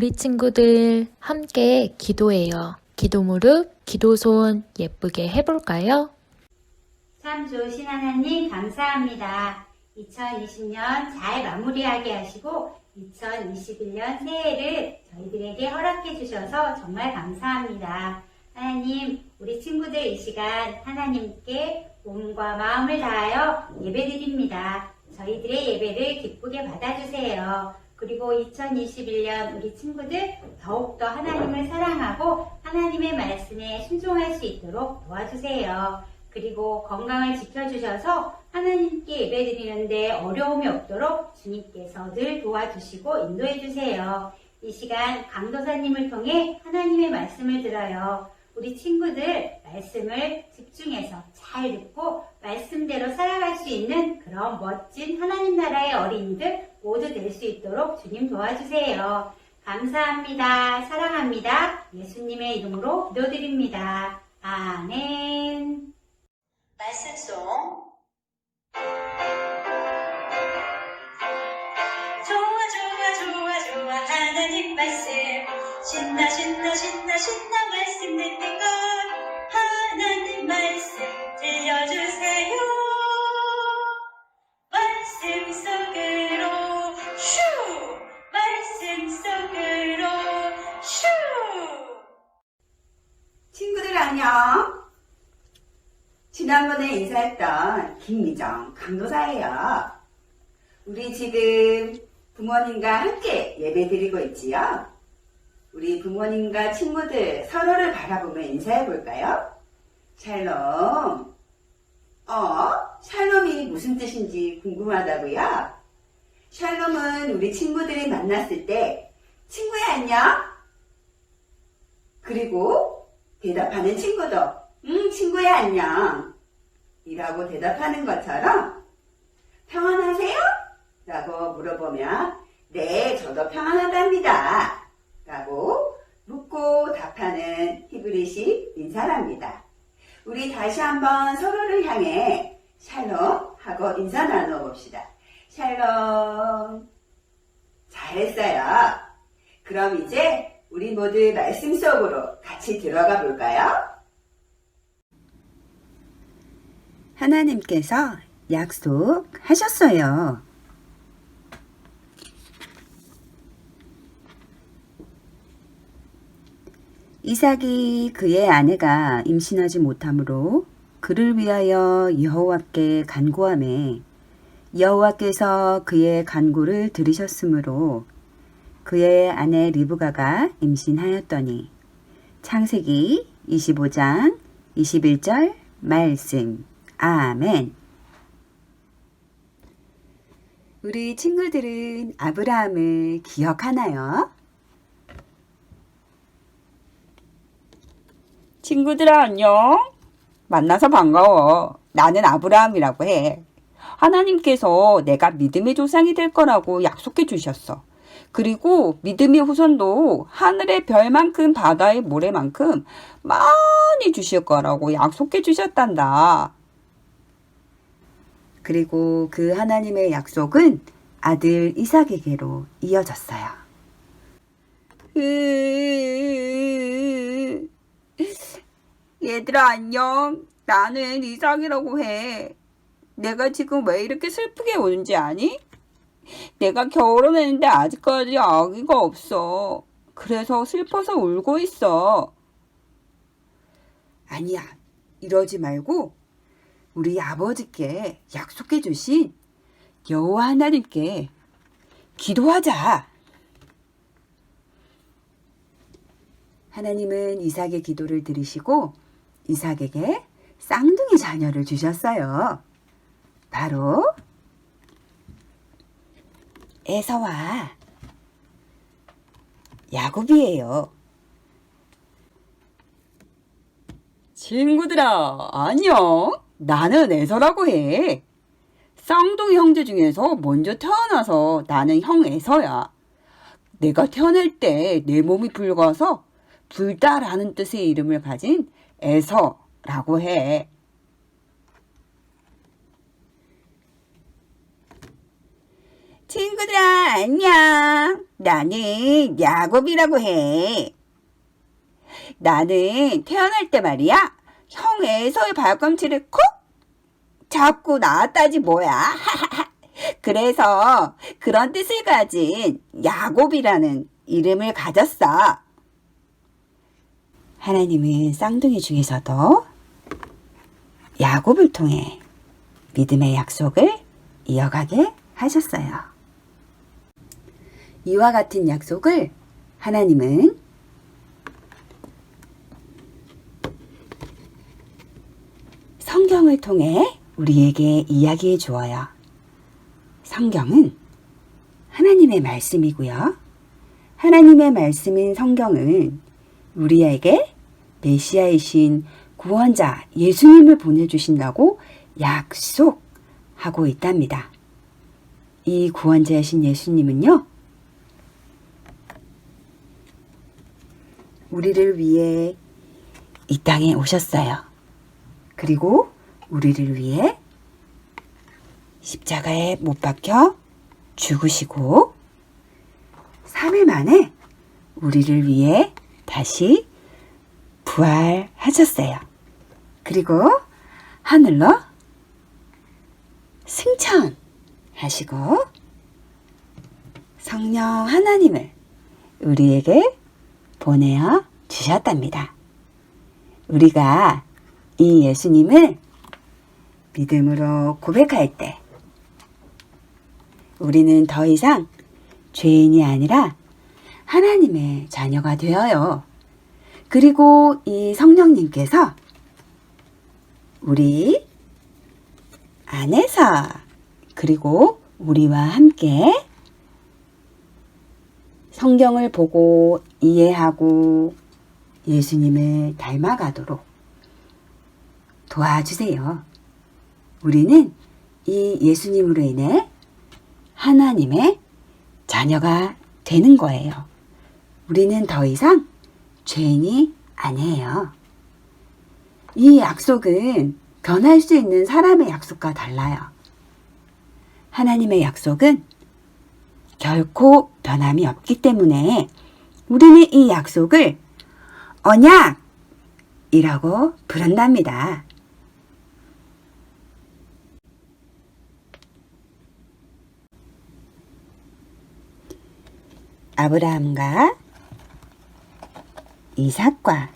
우리 친구들 함께 기도해요. 기도 무릎, 기도 손 예쁘게 해볼까요? 참 좋으신 하나님 감사합니다. 2020년 잘 마무리하게 하시고 2021년 새해를 저희들에게 허락해 주셔서 정말 감사합니다. 하나님, 우리 친구들 이 시간 하나님께 몸과 마음을 다하여 예배드립니다. 저희들의 예배를 기쁘게 받아주세요. 그리고 2021년 우리 친구들 더욱더 하나님을 사랑하고 하나님의 말씀에 순종할 수 있도록 도와주세요. 그리고 건강을 지켜주셔서 하나님께 예배드리는데 어려움이 없도록 주님께서 늘 도와주시고 인도해주세요. 이 시간 강도사님을 통해 하나님의 말씀을 들어요. 우리 친구들 말씀을 집중해서 잘 듣고 말씀대로 살아갈 수 있는 그런 멋진 하나님 나라의 어린이들 모두 될 수 있도록 주님 도와주세요. 감사합니다. 사랑합니다. 예수님의 이름으로 기도드립니다. 아멘. 말씀송 좋아 좋아 좋아 좋아 하나님 말씀 신나 신나 신나 신나 말씀 듣는 것. 하나님 말씀 들려주세요. 말씀 속으로 슈! 말씀 속으로 슈! 친구들 안녕. 지난번에 인사했던 김미정 강도사예요. 우리 지금 부모님과 함께 예배 드리고 있지요? 우리 부모님과 친구들 서로를 바라보며 인사해 볼까요? 샬롬. 어? 샬롬이 무슨 뜻인지 궁금하다고요? 샬롬은 우리 친구들이 만났을 때 친구야 안녕? 그리고 대답하는 친구도 응 친구야 안녕 이라고 대답하는 것처럼 평안하세요? 라고 물어보면 네 저도 평안하답니다 라고 묻고 답하는 히브리식 인사랍니다. 우리 다시 한번 서로를 향해 샬롬 하고 인사 나눠봅시다. 샬롬. 잘했어요. 그럼 이제 우리 모두 말씀 속으로 같이 들어가 볼까요? 하나님께서 약속하셨어요. 이삭이 그의 아내가 임신하지 못하므로 그를 위하여 여호와께 간구하매 여호와께서 그의 간구를 들으셨으므로 그의 아내 리브가가 임신하였더니. 창세기 25장 21절 말씀. 아멘. 우리 친구들은 아브라함을 기억하나요? 친구들아 안녕. 만나서 반가워. 나는 아브라함이라고 해. 하나님께서 내가 믿음의 조상이 될 거라고 약속해 주셨어. 그리고 믿음의 후손도 하늘의 별만큼 바다의 모래만큼 많이 주실 거라고 약속해 주셨단다. 그리고 그 하나님의 약속은 아들 이삭에게로 이어졌어요. 얘들아 안녕. 나는 이삭이라고 해. 내가 지금 왜 이렇게 슬프게 우는지 아니? 내가 결혼했는데 아직까지 아기가 없어. 그래서 슬퍼서 울고 있어. 아니야, 이러지 말고 우리 아버지께 약속해 주신 여호와 하나님께 기도하자. 하나님은 이삭의 기도를 들으시고 이삭에게 쌍둥이 자녀를 주셨어요. 바로 에서와 야곱이에요. 친구들아, 안녕. 나는 에서라고 해. 쌍둥이 형제 중에서 먼저 태어나서 나는 형 에서야. 내가 태어날 때 내 몸이 붉어서 불다라는 뜻의 이름을 가진 에서라고 해. 친구들아, 안녕. 나는 야곱이라고 해. 나는 태어날 때 말이야. 형 에서의 발꿈치를 콕 잡고 나왔다지 뭐야. 그래서 그런 뜻을 가진 야곱이라는 이름을 가졌어. 하나님은 쌍둥이 중에서도 야곱을 통해 믿음의 약속을 이어가게 하셨어요. 이와 같은 약속을 하나님은 성경을 통해 우리에게 이야기해 주어요. 성경은 하나님의 말씀이고요. 하나님의 말씀인 성경은 우리에게 메시아이신 구원자 예수님을 보내주신다고 약속하고 있답니다. 이 구원자이신 예수님은요, 우리를 위해 이 땅에 오셨어요. 그리고 우리를 위해 십자가에 못 박혀 죽으시고 3일 만에 우리를 위해 다시 부활하셨어요. 그리고 하늘로 승천하시고 성령 하나님을 우리에게 보내어 주셨답니다. 우리가 이 예수님을 믿음으로 고백할 때 우리는 더 이상 죄인이 아니라 하나님의 자녀가 되어요. 그리고 이 성령님께서 우리 안에서 그리고 우리와 함께 성경을 보고 이해하고 예수님을 닮아가도록 도와주세요. 우리는 이 예수님으로 인해 하나님의 자녀가 되는 거예요. 우리는 더 이상 죄인이 아니에요. 이 약속은 변할 수 있는 사람의 약속과 달라요. 하나님의 약속은 결코 변함이 없기 때문에 우리는 이 약속을 언약이라고 부른답니다. 아브라함과 이삭과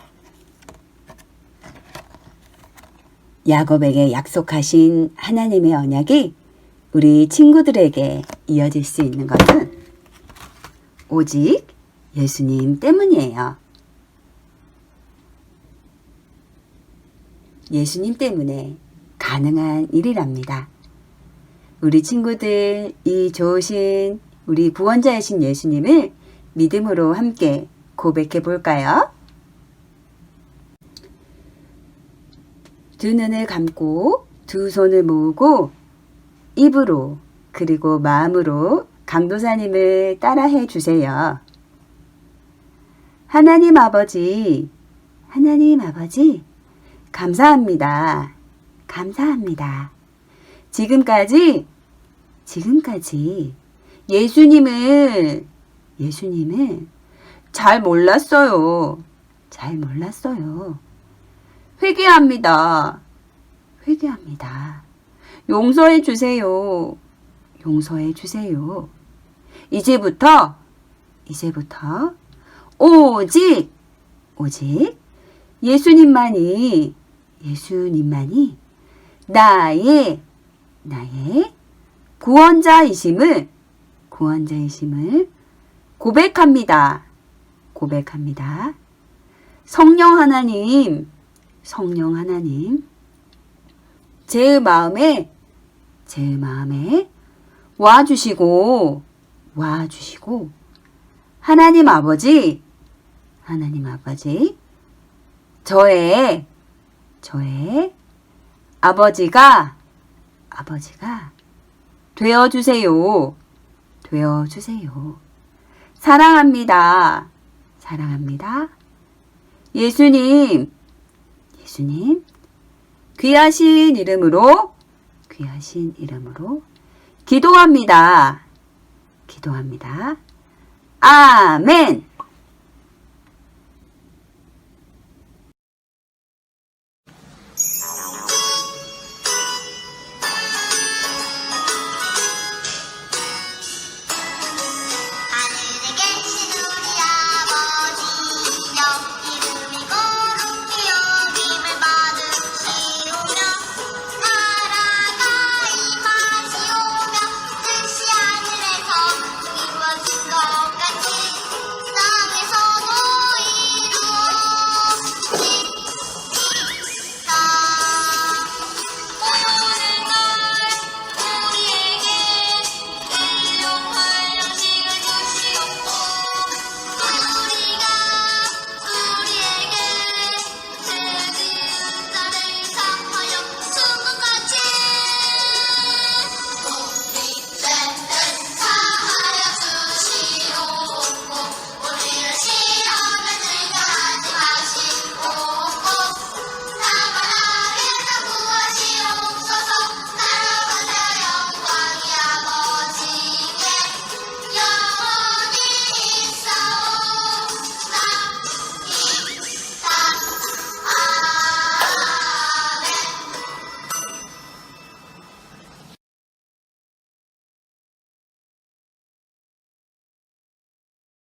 야곱에게 약속하신 하나님의 언약이 우리 친구들에게 이어질 수 있는 것은 오직 예수님 때문이에요. 예수님 때문에 가능한 일이랍니다. 우리 친구들, 이 좋으신 우리 구원자이신 예수님을 믿음으로 함께 고백해 볼까요? 두 눈을 감고 두 손을 모으고 입으로 그리고 마음으로 강도사님을 따라해 주세요. 하나님 아버지, 하나님 아버지, 감사합니다. 감사합니다. 지금까지, 지금까지 예수님을, 예수님을 잘 몰랐어요. 잘 몰랐어요. 회개합니다. 회개합니다. 용서해 주세요. 용서해 주세요. 이제부터, 이제부터 오직, 오직 예수님만이, 예수님만이 나의, 나의 구원자이심을, 구원자이심을 고백합니다. 고백합니다. 성령 하나님, 성령 하나님, 제 마음에, 제 마음에 와주시고, 와주시고, 하나님 아버지, 하나님 아버지, 저의, 저의 아버지가, 아버지가 되어주세요. 되어주세요. 사랑합니다. 사랑합니다. 예수님, 예수님, 귀하신 이름으로, 귀하신 이름으로 기도합니다. 기도합니다. 아멘!